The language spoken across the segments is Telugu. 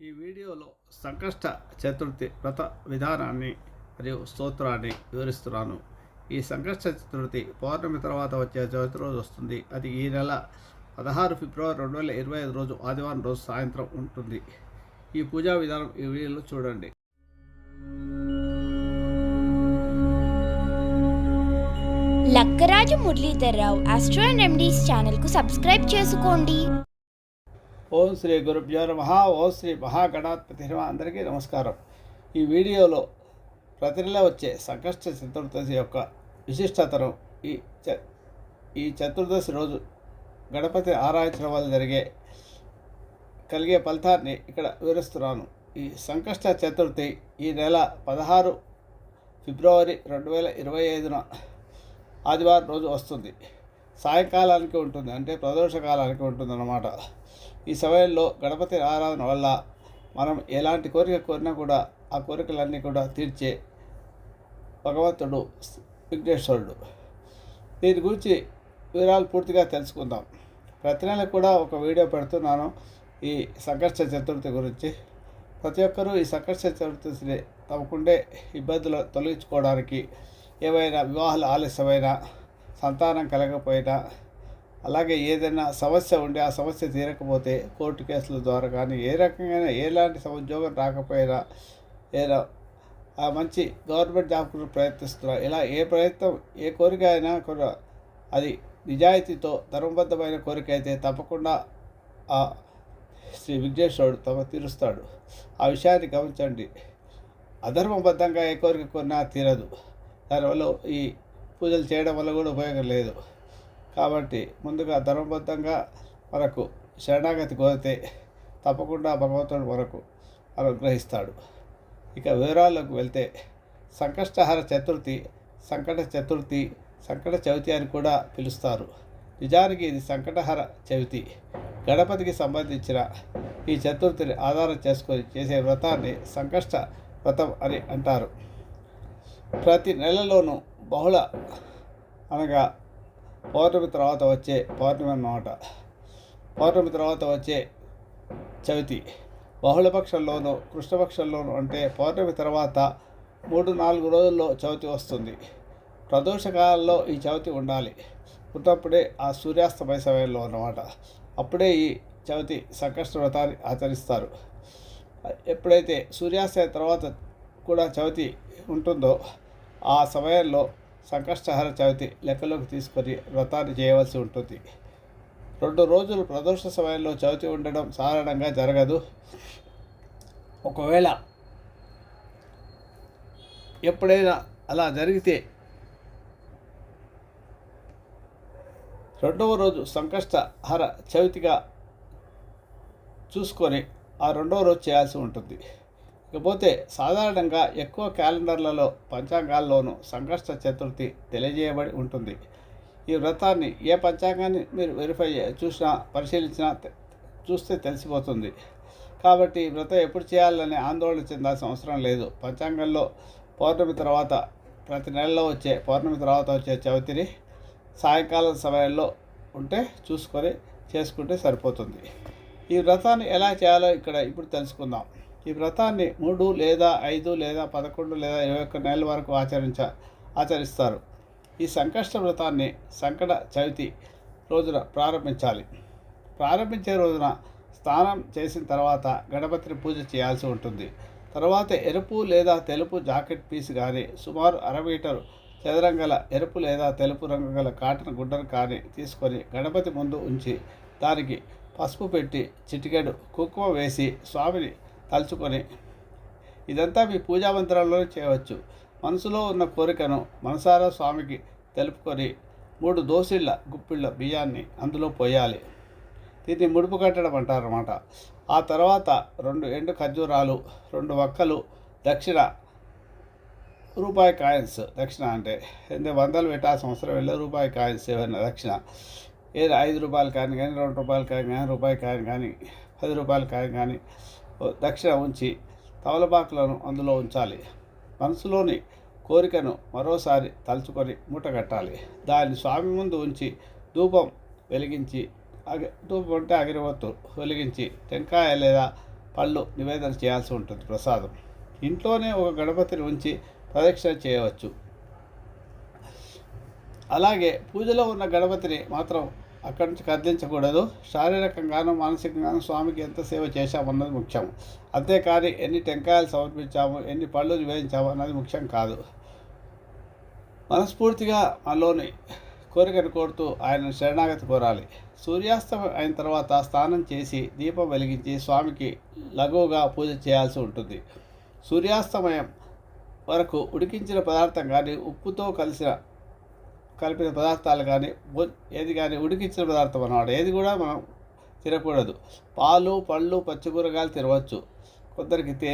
ఈ వీడియోలో సంకష్ట చతుర్థి వ్రత విధానాన్ని మరియు స్తోత్రాన్ని వివరిస్తున్నాను. ఈ సంకష్ట చతుర్థి పౌర్ణమి తర్వాత వచ్చే చవితి రోజు వస్తుంది. అది ఈ నెల పదహారు ఫిబ్రవరి రెండు వేల ఇరవై ఐదు రోజు ఆదివారం రోజు సాయంత్రం ఉంటుంది. ఈ పూజా విధానం ఈ వీడియోలో చూడండి. లక్కరాజు మురళీధర్రావు ఆస్ట్రో అండ్ ఎండీస్ ఛానల్కు సబ్స్క్రైబ్ చేసుకోండి. ఓం శ్రీ గురుభ్యో నమ. ఓం శ్రీ మహాగణాధిపతి నమ అందరికీ నమస్కారం. ఈ వీడియోలో ప్రతి నెల వచ్చే సంకష్ట చతుర్దశి యొక్క విశిష్టతను ఈ చ ఈ చతుర్దశి రోజు గణపతి ఆరాధించడం వల్ల జరిగే కలిగే ఫలితాన్ని ఇక్కడ వివరిస్తున్నాను. ఈ సంకష్ట చతుర్థి ఈ నెల పదహారు ఫిబ్రవరి రెండు వేల ఇరవై ఐదున ఆదివారం రోజు వస్తుంది. సాయంకాలానికి ఉంటుంది అంటే ప్రదోషకాలానికి ఉంటుందన్నమాట. ఉంటుంది అన్నమాట ఈ సమయంలో గణపతి ఆరాధన వల్ల మనం ఎలాంటి కోరిక కోరినా కూడా ఆ కోరికలన్నీ కూడా తీర్చే భగవంతుడు విఘ్నేశ్వరుడు. దీని గురించి వివరాలు పూర్తిగా తెలుసుకుందాం. ప్రతి నెల కూడా ఒక వీడియో పెడుతున్నాను ఈ సంఘర్ష చతుర్థి గురించి. ప్రతి ఒక్కరూ ఈ సంఘర్ష చతుర్థిని తమకుండే ఇబ్బందులు తొలగించుకోవడానికి ఏవైనా వివాహాలు ఆలస్యమైనా సంతానం కలగకపోయినా అలాగే ఏదైనా సమస్య ఉండి ఆ సమస్య తీరకపోతే కోర్టు కేసుల ద్వారా కానీ ఏ రకంగా ఎలాంటి ఉద్యోగం రాకపోయినా ఏదో ఆ మంచి గవర్నమెంట్ జాబ్ కోసం ప్రయత్నిస్తున్నారు ఇలా ఏ ప్రయత్నం ఏ కోరిక అయినా కూడా అది నిజాయితీతో ధర్మబద్ధమైన కోరిక అయితే తప్పకుండా ఆ శ్రీ విఘ్నేశ్వరుడు తమ తీరుస్తాడు. ఆ విషయాన్ని గమనించండి. అధర్మబద్ధంగా ఏ కోరిక కొన్నా తీరదు. దానివల్ల ఈ పూజలు చేయడం వల్ల కూడా ఉపయోగం లేదు. కాబట్టి ముందుగా ధర్మబద్ధంగా మనకు శరణాగతి కోరితే తప్పకుండా భగవంతుడు మనకు అనుగ్రహిస్తాడు. ఇక వివరాల్లోకి వెళ్తే సంకష్టహర చతుర్థి సంకట చతుర్థి సంకట చవితి అని కూడా పిలుస్తారు. నిజానికి ఇది సంకటహర చవితి. గణపతికి సంబంధించిన ఈ చతుర్థిని ఆధారం చేసుకొని చేసే వ్రతాన్ని సంకష్ట వ్రతం అని అంటారు. ప్రతి నెలలోనూ బహుళ. అనగా పౌర్ణమి తర్వాత వచ్చే పౌర్ణమి అన్నమాట. పౌర్ణమి తర్వాత వచ్చే చవితి. బహుళపక్షంలోనూ కృష్ణపక్షంలోనూ అంటే పౌర్ణమి తర్వాత మూడు నాలుగు రోజుల్లో చవితి వస్తుంది. ప్రదోషకాలంలో ఈ చవితి ఉండాలి. ఉన్నప్పుడే ఆ సూర్యాస్తమయ సమయంలో అన్నమాట. అప్పుడే ఈ చవితి సంకష్ట వ్రతాన్ని ఆచరిస్తారు. ఎప్పుడైతే సూర్యాస్తమయం తర్వాత కూడా చవితి ఉంటుందో ఆ సమయంలో సంకష్టహర చవితి లెక్కలోకి తీసుకొని వ్రతాన్ని చేయవలసి ఉంటుంది. రెండు రోజులు ప్రదోష సమయంలో చవితి ఉండడం సాధారణంగా జరగదు. ఒకవేళ ఎప్పుడైనా అలా జరిగితే రెండవ రోజు సంకష్టహర చవితిగా చూసుకొని ఆ రెండవ రోజు చేయాల్సి ఉంటుంది. ఇకపోతే సాధారణంగా ఎక్కువ క్యాలెండర్లలో పంచాంగాల్లోనూ సంకష్ట చతుర్థి తెలియజేయబడి ఉంటుంది. ఈ వ్రతాన్ని ఏ పంచాంగాన్ని మీరు వెరిఫై చూసినా పరిశీలించినా చూస్తే తెలిసిపోతుంది. కాబట్టి వ్రతం ఎప్పుడు చేయాలనే ఆందోళన చెందాల్సిన అవసరం లేదు. పంచాంగంలో పౌర్ణమి తర్వాత ప్రతి నెలలో వచ్చే పౌర్ణమి తర్వాత వచ్చే చవితిని సాయంకాలం సమయంలో ఉంటే చూసుకొని చేసుకుంటే సరిపోతుంది. ఈ వ్రతాన్ని ఎలా చేయాలో ఇక్కడ ఇప్పుడు తెలుసుకుందాం. ఈ వ్రతాన్ని మూడు లేదా ఐదు లేదా పదకొండు లేదా ఇరవై ఒక్క నెలల వరకు ఆచరించ ఆచరిస్తారు. ఈ సంకష్ట వ్రతాన్ని సంకట చవితి రోజున ప్రారంభించాలి. ప్రారంభించే రోజున స్నానం చేసిన తర్వాత గణపతిని పూజ చేయాల్సి ఉంటుంది. తర్వాత ఎరుపు లేదా తెలుపు జాకెట్ పీస్ కానీ సుమారు అర మీటరు చదరంగల ఎరుపు లేదా తెలుపు రంగు గల కాటన్ గుడ్డను కానీ తీసుకొని గణపతి ముందు ఉంచి దానికి పసుపు పెట్టి చిటికెడు కుంకుమ వేసి స్వామిని తలుచుకొని. ఇదంతా మీ పూజా మంత్రాల్లోనే చేయవచ్చు. మనసులో ఉన్న కోరికను మనసారా స్వామికి తెలుపుకొని మూడు దోసిళ్ళ గుప్పిళ్ళ బియ్యాన్ని అందులో పోయాలి. దీన్ని ముడుపు కట్టడం అంటారన్నమాట. ఆ తర్వాత రెండు ఎండు ఖర్జూరాలు రెండు వక్కలు దక్షిణ రూపాయి కాయిన్స్. దక్షిణ అంటే ఎందుకంటే వందలు పెట్టాల్సిన అవసరం వెళ్ళే రూపాయి కాయిన్స్ ఏమైనా దక్షిణ. ఏదో ఐదు రూపాయలు కాయని కానీ రెండు రూపాయలు కాయని కానీ రూపాయి కాయని కానీ పది రూపాయలు కాయని కానీ దక్షిణ ఉంచి తవలపాకులను అందులో ఉంచాలి. మనసులోని కోరికను మరోసారి తలుచుకొని మూటగట్టాలి. దాన్ని స్వామి ముందు ఉంచి ధూపం వెలిగించి అగి ధూపం అంటే అగిరవత్తు వెలిగించి టెంకాయ లేదా పళ్ళు నివేదన చేయాల్సి ఉంటుంది ప్రసాదం. ఇంట్లోనే ఒక గణపతిని ఉంచి ప్రదక్షిణ చేయవచ్చు. అలాగే పూజలో ఉన్న గణపతిని మాత్రం అక్కడి నుంచి కదిలించకూడదు. శారీరకంగాను మానసికంగాను స్వామికి ఎంత సేవ చేశామన్నది ముఖ్యం. అంతేకాని ఎన్ని టెంకాయలు సమర్పించాము ఎన్ని పళ్ళు నివేదించాము అన్నది ముఖ్యం కాదు. మనస్ఫూర్తిగా మనలోని కోరికను కోరుతూ ఆయన శరణాగతి కోరాలి. సూర్యాస్తమయం అయిన తర్వాత స్నానం చేసి దీపం వెలిగించి స్వామికి లఘువుగా పూజ చేయాల్సి ఉంటుంది. సూర్యాస్తమయం వరకు ఉడికించిన పదార్థం కానీ ఉప్పుతో కలిసిన కలిపిన పదార్థాలు కానీ ఏది కానీ ఉడికించిన పదార్థం అన్నమాట. ఏది కూడా మనం తినకూడదు. పాలు పళ్ళు పచ్చి కూరగాయలు తినవచ్చు. కొందరికి తే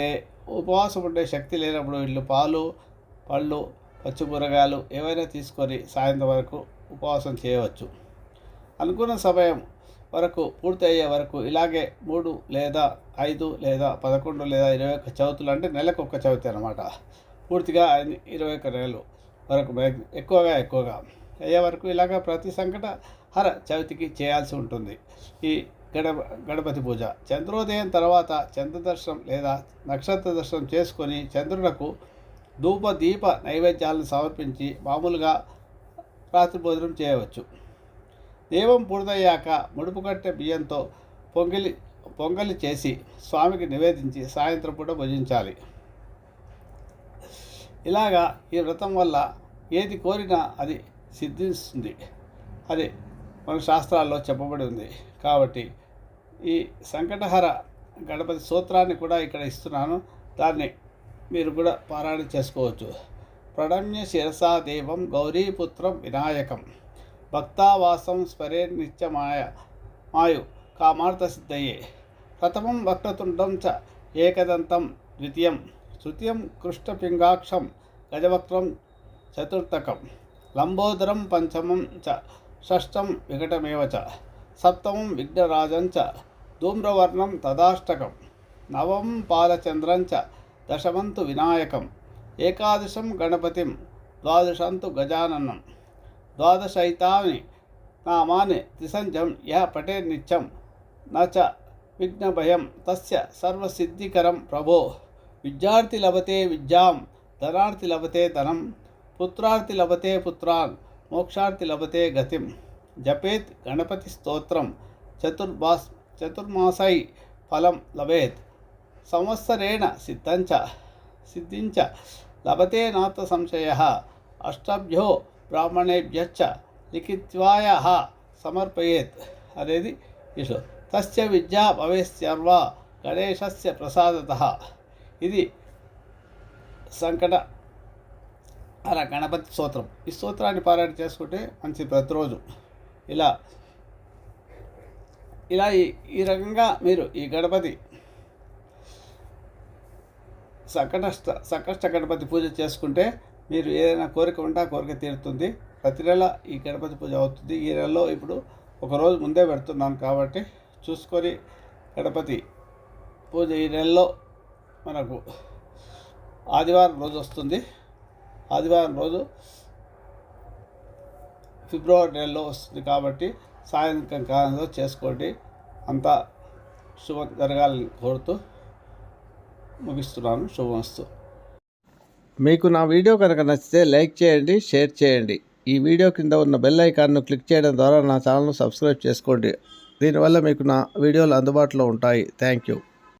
ఉపవాసం ఉండే శక్తి లేనప్పుడు వీళ్ళు పాలు పళ్ళు పచ్చి కూరగాయలు ఏవైనా తీసుకొని సాయంత్రం వరకు ఉపవాసం చేయవచ్చు. అనుకున్న సమయం వరకు పూర్తి అయ్యే వరకు ఇలాగే మూడు లేదా ఐదు లేదా పదకొండు లేదా ఇరవై ఒక్క చవితులు అంటే నెలకు ఒక్క చవితి అనమాట పూర్తిగా ఇరవై ఒక్క నెలలు. వరకు ఎక్కువగా ఎక్కువగా. అయ్యే వరకు ఇలాగ ప్రతి సంకట హర చవితికి చేయాల్సి ఉంటుంది. ఈ గణప గణపతి పూజ. చంద్రోదయం తర్వాత చంద్ర దర్శనం లేదా నక్షత్ర దర్శనం చేసుకొని చంద్రునకు ధూప దీప నైవేద్యాలను సమర్పించి మామూలుగా రాత్రి భోజనం చేయవచ్చు. దీపం పూర్తయ్యాక ముడుపు కట్టే బియ్యంతో పొంగిలి పొంగలి చేసి స్వామికి నివేదించి సాయంత్రం పూట భుజించాలి. ఇలాగా ఈ వ్రతం వల్ల ఏది కోరినా అది సిద్ధిస్తుంది. అది మన శాస్త్రాల్లో చెప్పబడి ఉంది. కాబట్టి ఈ సంకటహర గణపతి సూత్రాన్ని కూడా ఇక్కడ ఇస్తున్నాను. దాన్ని మీరు కూడా పారాయణ చేసుకోవచ్చు. ప్రణమ్య శిరసా దేవం గౌరీపుత్రం వినాయకం. భక్తావాసం స్మరే నిత్యమాయ మాయు కామార్థ సిద్ధయే ప్రథమం వక్రతుండం చ ఏకదంతం ద్వితీయం. తృతీయం కృష్ణపింగాక్షం గజవక్రం చతుర్థకం లంబోదరం పంచమం చ షష్టం వికటమేవ చ సప్తమం విఘ్నరాజం చ ధూమ్రవర్ణం తదాష్టకం నవం పాలచంద్రం చ దశమంతు వినాయకం ఏకాదశం గణపతిం ద్వాదశంతు గజాననం ద్వాదశైతాని నామాని త్రిసంజం యహ పటే నిత్యం న చ విఘ్నభయం తస్య సర్వసిద్ధికరం ప్రభో విద్యార్థి లభతే విద్యాం ధనార్థి లభతే ధనం పుత్రార్థి లభతే పుత్రాన్ మోక్షార్థి లభతే గతిం. జపేత్ గణపతి స్తోత్రం చతుర్భాస్ చతుర్మాసై ఫలం లభేత్. సంవత్సరేణ సిద్ధంచ సిద్ధించ లభతే నాత సంశయ అష్టభ్యో బ్రాహ్మణేభ్యచ్చ లిఖిత్వాయ సమర్పయేత్. అనేది ఇషు తస్య విద్యా భవేత్సర్వ గణేశస్య ప్రసాదత. ఇది సంకట అలా గణపతి స్తోత్రం. ఈ స్తోత్రాన్ని పారాయణ చేసుకుంటే మంచి ప్రతిరోజు. ఇలా ఇలా ఈ ఈ రకంగా మీరు ఈ గణపతి సంకటష్ట సంకష్ట గణపతి పూజ చేసుకుంటే మీరు ఏదైనా కోరిక ఉంటే ఆ కోరిక తీరుతుంది. ప్రతి నెల ఈ గణపతి పూజ అవుతుంది. ఈ నెలలో ఇప్పుడు ఒకరోజు ముందే పెడుతున్నాను కాబట్టి చూసుకొని గణపతి పూజ ఈ నెలలో మనకు ఆదివారం రోజు వస్తుంది. ఆదివారం రోజు ఫిబ్రవరి నెలలో వస్తుంది కాబట్టి సాయంత్రం కాలంలో చేసుకోండి. అంతా శుభం జరగాలని కోరుతూ ముగిస్తున్నాను. శుభమస్తు. మీకు నా వీడియో కనుక నచ్చితే లైక్ చేయండి షేర్ చేయండి. ఈ వీడియో కింద ఉన్న బెల్ ఐకాన్ను క్లిక్ చేయడం ద్వారా నా ఛానల్ను సబ్స్క్రైబ్ చేసుకోండి. దీనివల్ల మీకు నా వీడియోలు అందుబాటులో ఉంటాయి. Thank you.